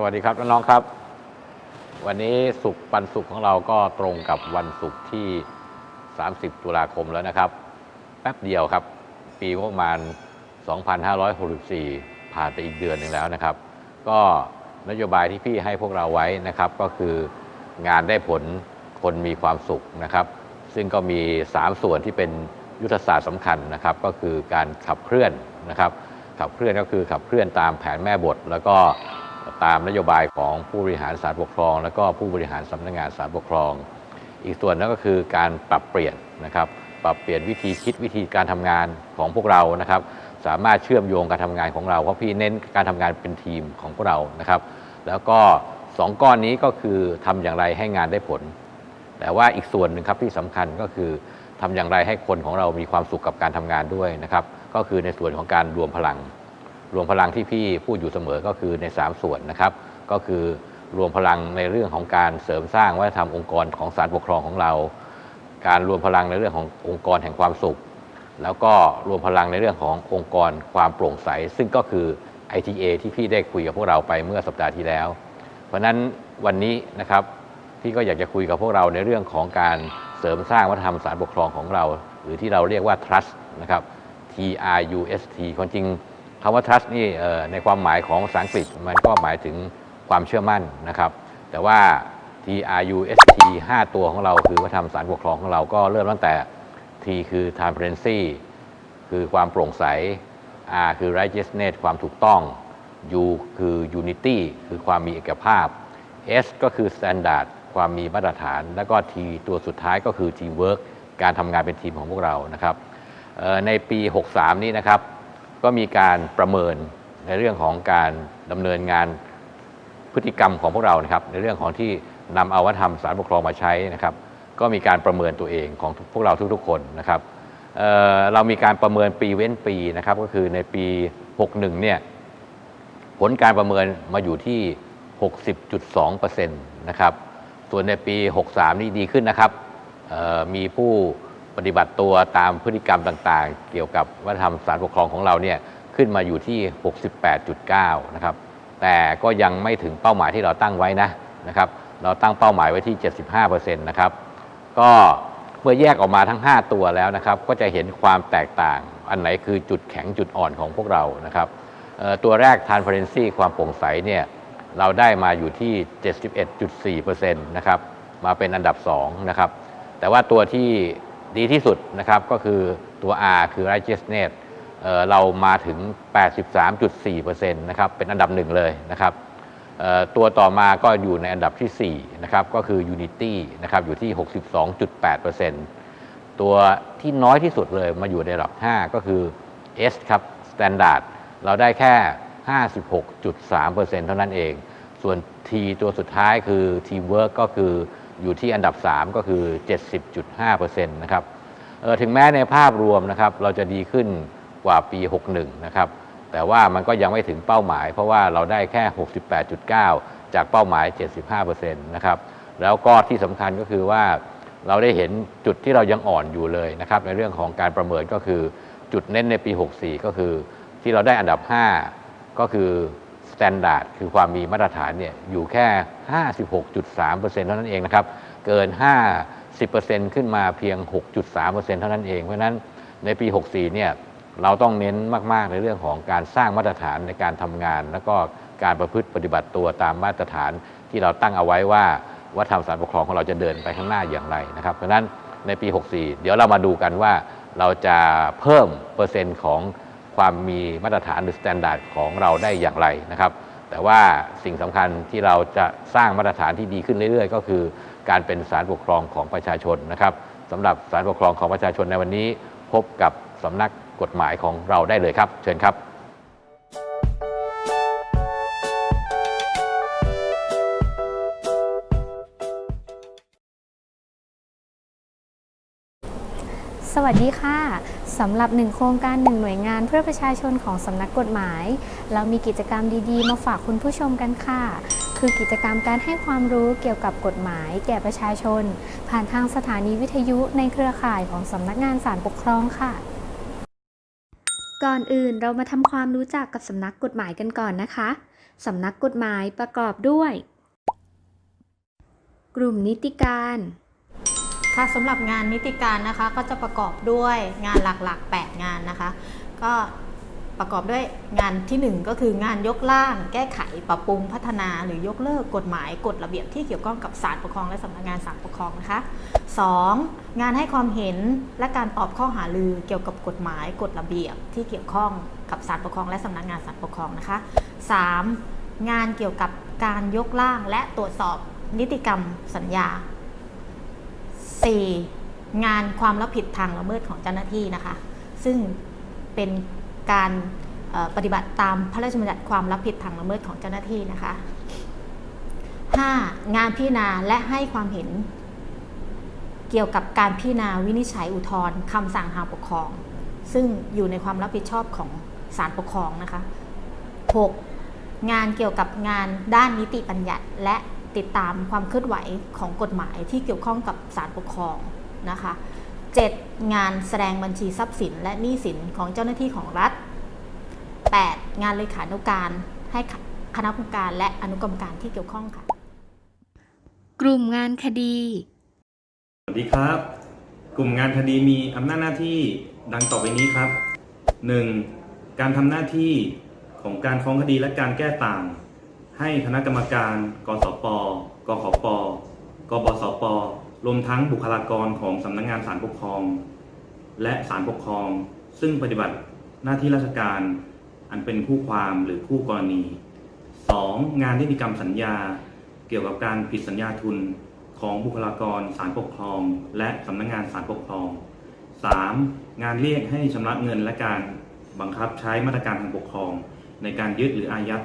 สวัสดีครับน้องๆครับ วันนี้สุขปันสุขของเราก็ตรงกับวันศุกร์ที่ 30 ตุลาคมแล้วนะครับ แป๊บเดียวครับ ปีงบประมาณ 2564 ผ่านไปอีกเดือนหนึ่งแล้วนะครับ ก็นโยบายที่พี่ให้พวกเราไว้นะครับ ก็คืองานได้ผลคนมีความสุขนะครับ ซึ่งก็มี 3 ส่วนที่เป็นยุทธศาสตร์สำคัญนะครับ ก็คือการขับเคลื่อนนะครับ ขับเคลื่อนก็คือขับเคลื่อนตามแผนแม่บทแล้วก็ ตามนโยบายของผู้บริหารศาลปกครอง แล้วก็ผู้บริหารสำนักงานศาลปกครอง อีกส่วนนั้นก็คือการปรับเปลี่ยนนะครับปรับเปลี่ยนวิธีคิดวิธีการทำงานของพวกเรานะครับ สามารถเชื่อมโยงการทำงานของเราเพราะพี่เน้นการทำงานเป็นทีมของพวกเรานะครับ แล้วก็สองก้อนนี้ก็คือทำอย่างไรให้งานได้ผล แต่ว่าอีกส่วนหนึ่งครับที่สำคัญก็คือทำอย่างไรให้คนของเรามีความสุขกับการทำงานด้วยนะครับ ก็คือในส่วนของการรวมพลัง รวมพลังที่พี่พูดอยู่เสมอก็คือใน 3 ส่วนนะครับ ก็คือรวมพลังในเรื่องของการเสริมสร้างวัฒนธรรมองค์กรของศาลปกครองของเรา การรวมพลังในเรื่องขององค์กรแห่งความสุข แล้วก็รวมพลังในเรื่องขององค์กรความโปร่งใส ซึ่งก็คือ ITA ที่พี่ได้คุยกับพวกเราไปเมื่อสัปดาห์ที่แล้ว เพราะนั้นวันนี้นะครับพี่ก็อยากจะคุยกับพวกเราในเรื่องของการเสริมสร้างวัฒนธรรมศาลปกครองของเรา หรือที่เราเรียกว่า trust นะครับ T R U S T ความจริง คำว่า trust นี่ในความหมายของภาษาอังกฤษมันก็หมายถึงความเชื่อมั่นนะครับ แต่ว่า T R U S T 5 ตัวของเราคือวัฒนธรรมศาลปกครองของเราก็เริ่มตั้งแต่ T คือ transparency คือความโปร่งใส R คือ righteousness ความถูกต้อง U คือ unity คือความมีเอกภาพ S ก็คือ standard ความมีมาตรฐาน แล้วก็ T ตัวสุดท้ายก็คือ teamwork การทำงานเป็นทีมของพวกเรานะครับในปี 63 นี้นะครับ ก็มีการประเมินในเรื่องของการดำเนินงานพฤติกรรมของพวกเรานะครับ ในเรื่องของที่นำเอาวัฒนธรรมสารปกครองมาใช้นะครับ ก็มีการประเมินตัวเองของพวกเราทุกๆคนนะครับเเรามีการประเมินปีเว้นปีนะครับ ก็คือในปี 61 เนี่ยผลการประเมินมาอยู่ที่ 60.2%นะครับ ส่วนในปี 63 นี่ดีขึ้นนะครับมีผู้ ปฏิบัติตัวตามพฤติกรรมต่างๆ เกี่ยวกับวัฒนธรรมสารปกครองของเราเนี่ยขึ้นมาอยู่ที่ 68.9 นะครับ แต่ก็ยังไม่ถึงเป้าหมายที่เราตั้งไว้นะนะครับ เราตั้งเป้าหมายไว้ที่ 75%นะครับ ก็เมื่อแยกออกมาทั้ง 5 ตัวแล้วนะครับ ก็จะเห็นความแตกต่าง อันไหนคือจุดแข็งจุดอ่อนของพวกเรานะครับตัวแรก transparency ความโปร่งใสเนี่ยเราได้มาอยู่ที่ 71.4%นะครับ มาเป็นอันดับ2นะครับ แต่ว่าตัวที่ ดีที่สุดนะครับก็คือตัว R คือ righteousness เออเรามาถึง 83.4%นะครับเป็นอันดับหนึ่งเลยนะครับออตัวต่อมาก็อยู่ในอันดับที่ 4 นะครับ ก็คือ Unity นะครับอยู่ที่ 62.8%ตัวที่น้อยที่สุดเลยมาอยู่ในระดับ 5 ก็คือ S ครับ Standard เราได้แค่ 56.3%เท่านั้นเอง ส่วน T ตัวสุดท้ายคือ Teamwork ก็คือ อยู่ที่อันดับ 3 ก็คือ 70.5%นะครับออถึงแม้ในภาพรวมนะครับเราจะดีขึ้นกว่าปี 61 นะครับแต่ว่ามันก็ยังไม่ถึงเป้าหมาย เพราะว่าเราได้แค่ 68.9 จากเป้าหมาย 75%นะครับแล้วก็ที่สำคัญก็คือว่าเราได้เห็นจุดที่เรายังอ่อนอยู่เลยนะครับในเรื่องของการประเมินก็คือจุดเน้นในปี 64 ก็คือที่เราได้อันดับ 5 ก็คือ standard คือความมีมาตรฐานเนี่ยอยู่แค่ 56.3%เท่านั้นเองนะครับ เกิน 50%ขึ้นมาเพียง 6.3%เท่านั้นเอง เพราะนั้นในปี 64 เนี่ยเราต้องเน้นมาก ๆ ในเรื่องของการสร้างมาตรฐานในการทำงาน แล้วก็การประพฤติปฏิบัติตัวตามมาตรฐานที่เราตั้งเอาไว้ว่าวัฒนธรรมสารปกครองของเราจะเดินไปข้างหน้าอย่างไรนะครับ เพราะฉะนั้นในปี 64 เดี๋ยวเรามาดูกันว่าเราจะเพิ่มเปอร์เซ็นต์ของ ความมีมาตรฐานหรือสแตนดาร์ดของเราได้อย่างไรนะครับ แต่ว่าสิ่งสำคัญที่เราจะสร้างมาตรฐานที่ดีขึ้นเรื่อยๆ ก็คือ การเป็นสารปกครองของประชาชนนะครับสำหรับสารปกครองของประชาชนในวันนี้ พบกับสำนักกฎหมายของเราได้เลยครับ เชิญครับสวัสดีค่ะ สำหรับหนึ่งโครงการหนึ่งหน่วยงานเพื่อประชาชนของสำนักกฎหมาย เรามีกิจกรรมดีๆ มาฝากคุณผู้ชมกันค่ะ คือกิจกรรมการให้ความรู้เกี่ยวกับกฎหมาย แก่ประชาชน ผ่านทางสถานีวิทยุในเครือข่ายของสำนักงานศาลปกครองค่ะ ก่อนอื่นเรามาทำความรู้จักกับสำนักกฎหมายกันก่อนนะคะสำนักกฎหมายประกอบด้วย กลุ่มนิติการ ค่ะสำหรับงานนิติการนะคะก็จะประกอบด้วยงานหลักๆ 8 งานนะคะ ก็ประกอบด้วยงานที่ 1 ก็คืองานยกร่าง แก้ไขปรับปรุงพัฒนาหรือยกเลิกกฎหมายกฎระเบียบที่เกี่ยวข้องกับศาลปกครองและสำนักงานศาลปกครองนะคะ 2. งานให้ความเห็นและการตอบข้อหารือเกี่ยวกับกฎหมายกฎระเบียบที่เกี่ยวข้องกับศาลปกครองและสำนักงานศาลปกครองนะคะ 3. งานเกี่ยวกับการยกร่างและตรวจสอบนิติกรรมสัญญา 4. งานความรับผิดทางละเมิดของเจ้าหน้าที่นะคะ ซึ่งเป็นการปฏิบัติตามพระราชบัญญัติความรับผิดทางละเมิดของเจ้าหน้าที่นะคะ 5. งานพิจารณาและให้ความเห็น เกี่ยวกับการพิจารณาวินิจฉัยอุทธรณ์คำสั่งทางปกครอง ซึ่งอยู่ในความรับผิดชอบของศาลปกครองนะคะ 6. งานเกี่ยวกับงานด้านนิติบัญญัติและ ติดตามความเคลื่อนไหวของกฎหมายที่เกี่ยวข้องกับศาลปกครองนะคะ 7. งานแสดงบัญชีทรัพย์สิน และหนี้สินของเจ้าหน้าที่ของรัฐ 8. งานเลขานุการให้คณะกรรมการและอนุกรรมการที่เกี่ยวข้องค่ะ กลุ่มงานคดี สวัสดีครับ กลุ่มงานคดีมีอำนาจหน้าที่ดังต่อไปนี้ครับ 1. การทำหน้าที่ของการฟ้องคดีและการแก้ต่าง ให้คณะกรรมการ กสปกขปกบสปรวมทั้งบุคลากรของสำนักงานศาลปกครอง และศาลปกครอง ซึ่งปฏิบัติหน้าที่ราชการ อันเป็นคู่ความหรือคู่กรณี 2. งานนิติกรรมสัญญา เกี่ยวกับการผิดสัญญาทุนของบุคลากรศาลปกครอง และสำนักงานศาลปกครอง 3. งานเรียกให้ชำระเงินและการบังคับใช้มาตรการทางปกครอง ในการยึดหรืออายัด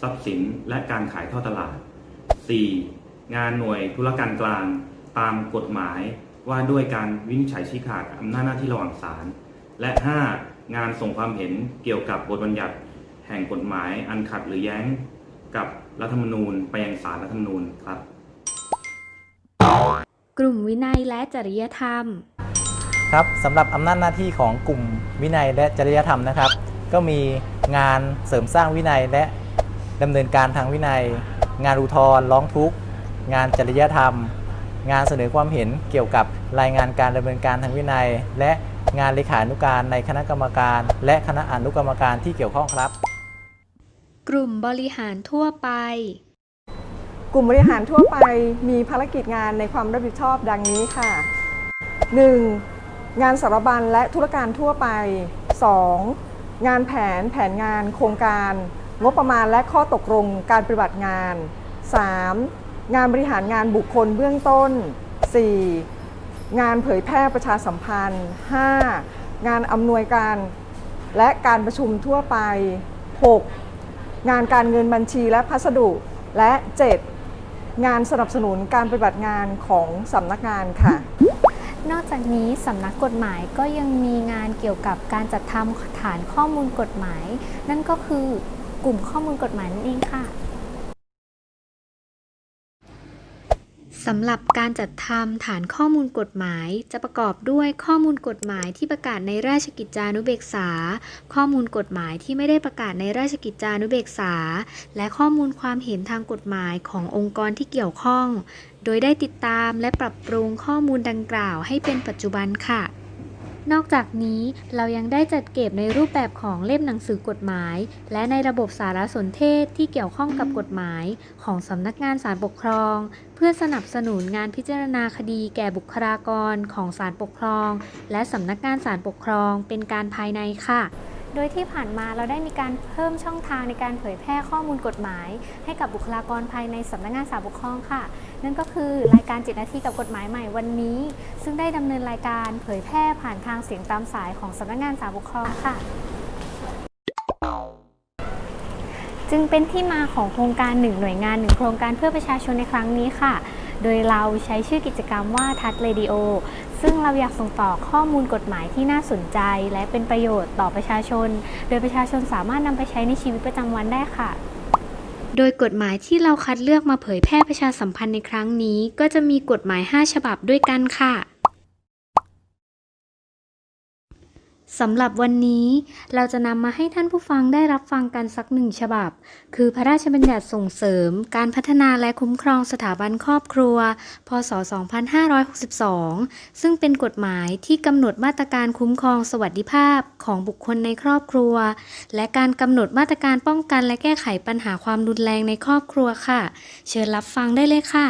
ทรัพย์สินและการขายทอดตลาด 4. งานหน่วยธุรการกลางตามกฎหมายว่าด้วยการวินิจฉัยชี้ขาดอำนาจหน้าที่ระหว่างศาลและ 5. งานส่งความเห็นเกี่ยวกับบทบัญญัติ แห่งกฎหมายอันขัดหรือแย้งกับรัฐธรรมนูญไปยังศาลรัฐธรรมนูญครับ กลุ่มวินัยและจริยธรรม ครับสำหรับอำนาจหน้าที่ของกลุ่มวินัยและจริยธรรมนะครับ ก็มีงานเสริมสร้างวินัยและ ดำเนินการทางวินัย งานอุทธรณ์ร้องทุกข์ งานจริยธรรม งานเสนอความเห็นเกี่ยวกับรายงานการดำเนินการทางวินัย และงานเลขานุการในคณะกรรมการ และคณะอนุกรรมการที่เกี่ยวข้องครับ กลุ่มบริหารทั่วไป กลุ่มบริหารทั่วไปมีภารกิจงานในความรับผิดชอบดังนี้ค่ะ 1. งานสารบัญและธุรการทั่วไป 2. งานแผนแผนงานโครงการ งบประมาณและข้อตกลงการปฏิบัติงาน 3. งานบริหารงานบุคคลเบื้องต้น 4. งานเผยแพร่ประชาสัมพันธ์ 5. งานอำนวยการและการประชุมทั่วไป 6. งานการเงินบัญชีและพัสดุ และ 7. งานสนับสนุนการปฏิบัติงานของสำนักงานค่ะ นอกจากนี้สำนักกฎหมายก็ยังมีงานเกี่ยวกับการจัดทำฐานข้อมูลกฎหมาย นั่นก็คือ กลุ่มข้อมูลกฎหมายนั่นเองค่ะสำหรับการจัดทำฐานข้อมูลกฎหมาย จะประกอบด้วยข้อมูลกฎหมายที่ประกาศในราชกิจจานุเบกษา ข้อมูลกฎหมายที่ไม่ได้ประกาศในราชกิจจานุเบกษา และข้อมูลความเห็นทางกฎหมายขององค์กรที่เกี่ยวข้อง โดยได้ติดตามและปรับปรุงข้อมูลดังกล่าวให้เป็นปัจจุบันค่ะ นอกจากนี้เรายังได้จัดเก็บในรูปแบบของเล่มหนังสือกฎหมาย และในระบบสารสนเทศที่เกี่ยวข้องกับกฎหมาย ของสำนักงานศาลปกครอง เพื่อสนับสนุนงานพิจารณาคดีแก่บุคลากรของศาลปกครอง และสำนักงานศาลปกครองเป็นการภายในค่ะ โดยที่ผ่านมาเราได้มีการเพิ่มช่องทางในการเผยแพร่ข้อมูลกฎหมาย ให้กับบุคลากรภายในสำนักงานศาลปกครองค่ะ นั่นก็คือรายการจิตนาทีกับกฎหมายใหม่วันนี้ ซึ่งได้ดำเนินรายการเผยแพร่ผ่านทางเสียงตามสายของสำนักงานศาลปกครองค่ะ จึงเป็นที่มาของโครงการหนึ่งหน่วยงานหนึ่งโครงการเพื่อประชาชนในครั้งนี้ค่ะ โดยเราใช้ชื่อกิจกรรมว่าทัดเรดิโอ ซึ่งเราอยากส่งต่อข้อมูลกฎหมายที่น่าสนใจ และเป็นประโยชน์ต่อประชาชน โดยประชาชนสามารถนำไปใช้ในชีวิตประจำวันได้ค่ะโดยกฎหมายที่เราคัดเลือกมาเผยแพร่ประชาสัมพันธ์ในครั้งนี้ ก็จะมีกฎหมาย 5 ฉบับด้วยกันค่ะ สำหรับวันนี้เราจะนำมาให้ท่านผู้ฟังได้รับฟังกันสักหนึ่งฉบับ คือพระราชบัญญัติส่งเสริม การพัฒนาและคุ้มครองสถาบันครอบครัว พศ 2562 ซึ่งเป็นกฎหมายที่กำหนดมาตรการคุ้มครองสวัสดิภาพของบุคคลในครอบครัว และการกำหนดมาตรการป้องกันและแก้ไขปัญหาความรุนแรงในครอบครัวค่ะ เชิญรับฟังได้เลยค่ะ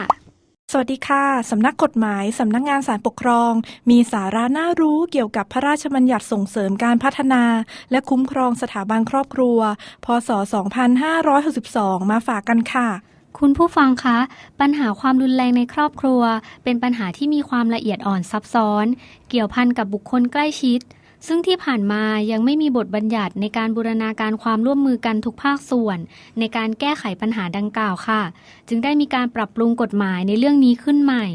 สวัสดีค่ะ สำนักกฎหมาย สำนักงานศาลปกครอง มีสาระน่ารู้เกี่ยวกับพระราชบัญญัติส่งเสริมการพัฒนา และคุ้มครองสถาบันครอบครัว พศ 2562 มาฝากกันค่ะ คุณผู้ฟังคะ ปัญหาความรุนแรงในครอบครัว เป็นปัญหาที่มีความละเอียดอ่อนซับซ้อน เกี่ยวพันกับบุคคลใกล้ชิด ซึ่งที่ผ่านมายังไม่มีบทบัญญัติในการบูรณาการความร่วมมือกันทุกภาคส่วน ในการแก้ไขปัญหาดังกล่าวค่ะ จึงได้มีการปรับปรุงกฎหมายในเรื่องนี้ขึ้นใหม่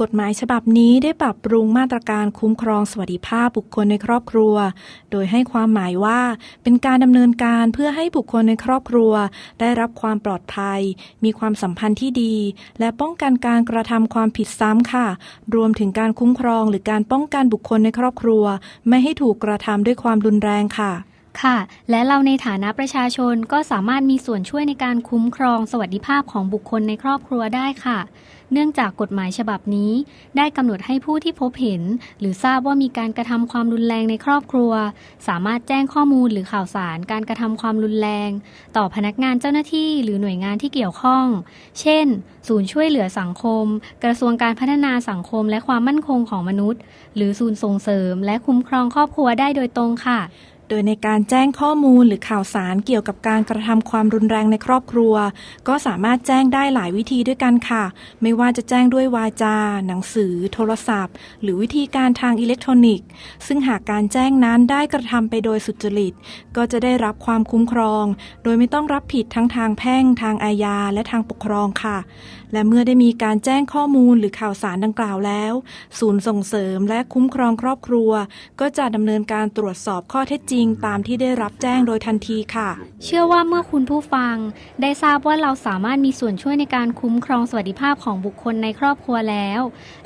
กฎหมายฉบับนี้ได้ปรับปรุงมาตรการคุ้มครองสวัสดิภาพบุคคลในครอบครัว โดยให้ความหมายว่าเป็นการดำเนินการเพื่อให้บุคคลในครอบครัว ได้รับความปลอดภัย มีความสัมพันธ์ที่ดี และป้องกันการกระทำความผิดซ้ำค่ะ รวมถึงการคุ้มครองหรือการป้องกันบุคคลในครอบครัว ไม่ให้ถูกกระทำด้วยความรุนแรงค่ะ ค่ะ และเราในฐานะประชาชนก็สามารถมีส่วนช่วยในการคุ้มครองสวัสดิภาพของบุคคลในครอบครัวได้ค่ะ เนื่องจากกฎหมายฉบับนี้ ได้กำหนดให้ผู้ที่พบเห็น หรือทราบว่ามีการกระทำความรุนแรงในครอบครัว สามารถแจ้งข้อมูลหรือข่าวสารการกระทำความรุนแรง ต่อพนักงานเจ้าหน้าที่หรือหน่วยงานที่เกี่ยวข้อง เช่น ศูนย์ช่วยเหลือสังคม กระทรวงการพัฒนาสังคมและความมั่นคงของมนุษย์ หรือศูนย์ส่งเสริม และคุ้มครองครอบครัวได้โดยตรงค่ะ โดยในการแจ้งข้อมูลหรือข่าวสารเกี่ยวกับการกระทำความรุนแรงในครอบครัว ก็สามารถแจ้งได้หลายวิธีด้วยกันค่ะ ไม่ว่าจะแจ้งด้วยวาจา หนังสือ โทรศัพท์ หรือวิธีการทางอิเล็กทรอนิกส์ ซึ่งหากการแจ้งนั้นได้กระทำไปโดยสุจริต ก็จะได้รับความคุ้มครอง โดยไม่ต้องรับผิดทั้งทางแพ่ง ทางอาญา และทางปกครองค่ะ และเมื่อได้มีการแจ้งข้อมูลหรือข่าวสารดังกล่าวแล้ว ศูนย์ส่งเสริมและคุ้มครองครอบครัว ก็จะดำเนินการตรวจสอบข้อเท็จจริงตามที่ได้รับแจ้งโดยทันทีค่ะ เชื่อว่าเมื่อคุณผู้ฟัง ได้ทราบว่าเราสามารถมีส่วนช่วยในการคุ้มครองสวัสดิภาพของบุคคลในครอบครัวแล้ว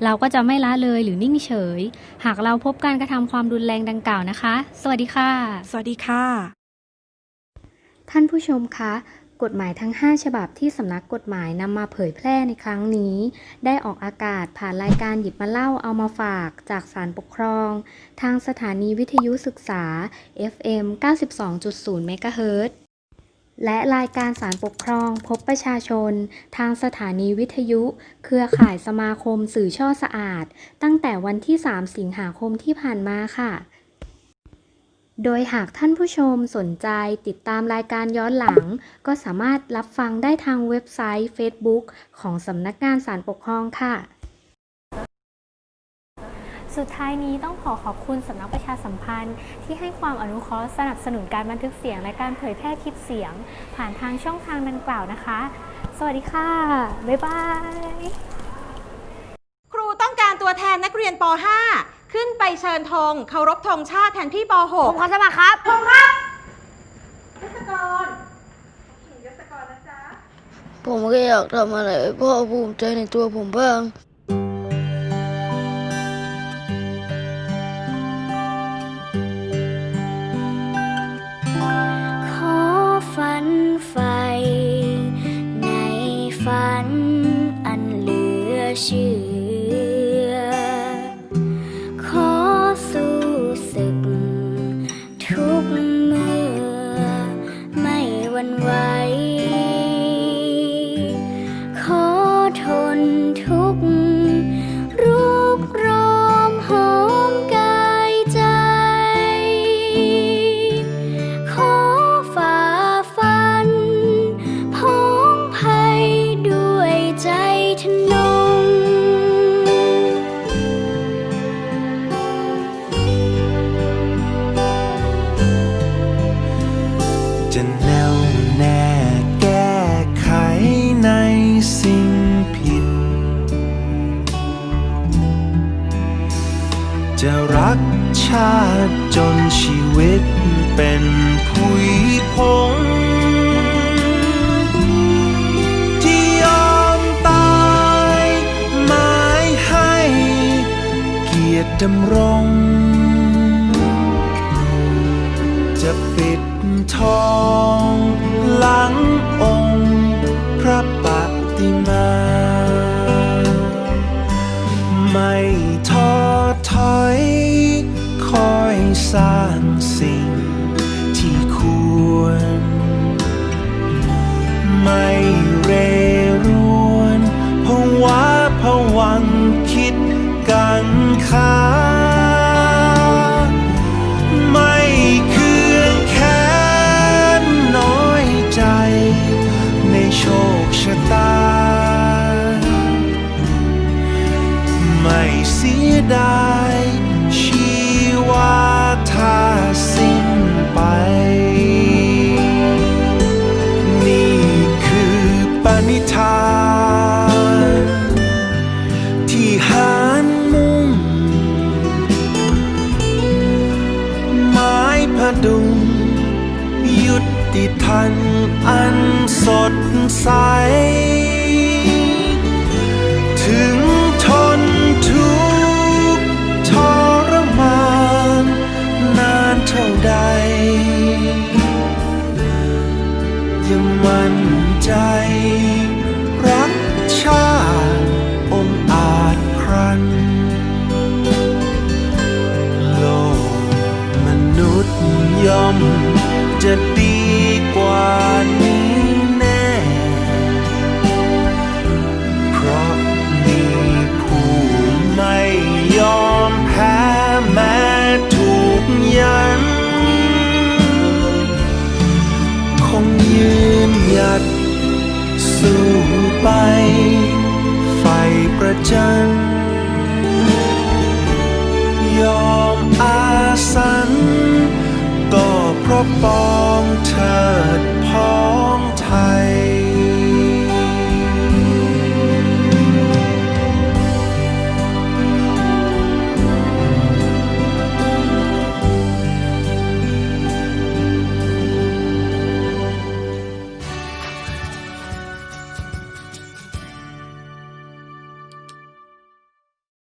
เราก็จะไม่ละเลยหรือนิ่งเฉย หากเราพบการกระทำความรุนแรงดังกล่าวนะคะ สวัสดีค่ะ สวัสดีค่ะ ท่านผู้ชมคะ กฎหมายทั้ง 5 ฉบับที่สำนักกฎหมายนำมาเผยแพร่ในครั้งนี้ ได้ออกอากาศผ่านรายการหยิบมาเล่าเอามาฝากจากสารปกครอง ทางสถานีวิทยุศึกษา FM 92.0เมกะเฮิรตและรายการสารปกครองพบประชาชน ทางสถานีวิทยุ เครือข่ายสมาคมสื่อช่อสะอาด ตั้งแต่วันที่ 3 สิงหาคมที่ผ่านมาค่ะ โดยหากท่านผู้ชมสนใจติดตามรายการย้อนหลัง ก็สามารถรับฟังได้ทางเว็บไซต์ Facebook ของสำนักงานสารปกครองค่ะ สุดท้ายนี้ต้องขอขอบคุณสำนักประชาสัมพันธ์ ที่ให้ความอนุเคราะห์สนับสนุนการบันทึกเสียงและการเผยแพร่คลิปเสียง ผ่านทางช่องทางดังกล่าวนะคะ สวัสดีค่ะ บ๊ายบาย ครูต้องการตัวแทนนักเรียนป .5 ขึ้นไปเชิญธงเคารพธงชาติแทนพี่ป .6 ผมขอสมัครครับผมครับยศกรยศกรนะจ๊ะ ผมก็อยากทำอะไรให้พ่อภูมิใจในตัวผมบ้าง รักชาติจนชีวิตเป็นผุยพงที่ยอมตายหมายให้ เกียรติดำรง จะปิดทองหลังองค์ พระปฏิมา ไม่ท้อถอย จะดีกว่านี้แน่ เพราะมีผู้ไม่ยอมแพ้แม้ถูกยัน คงยืนหยัดสู้ไป ไฟประจัน apart.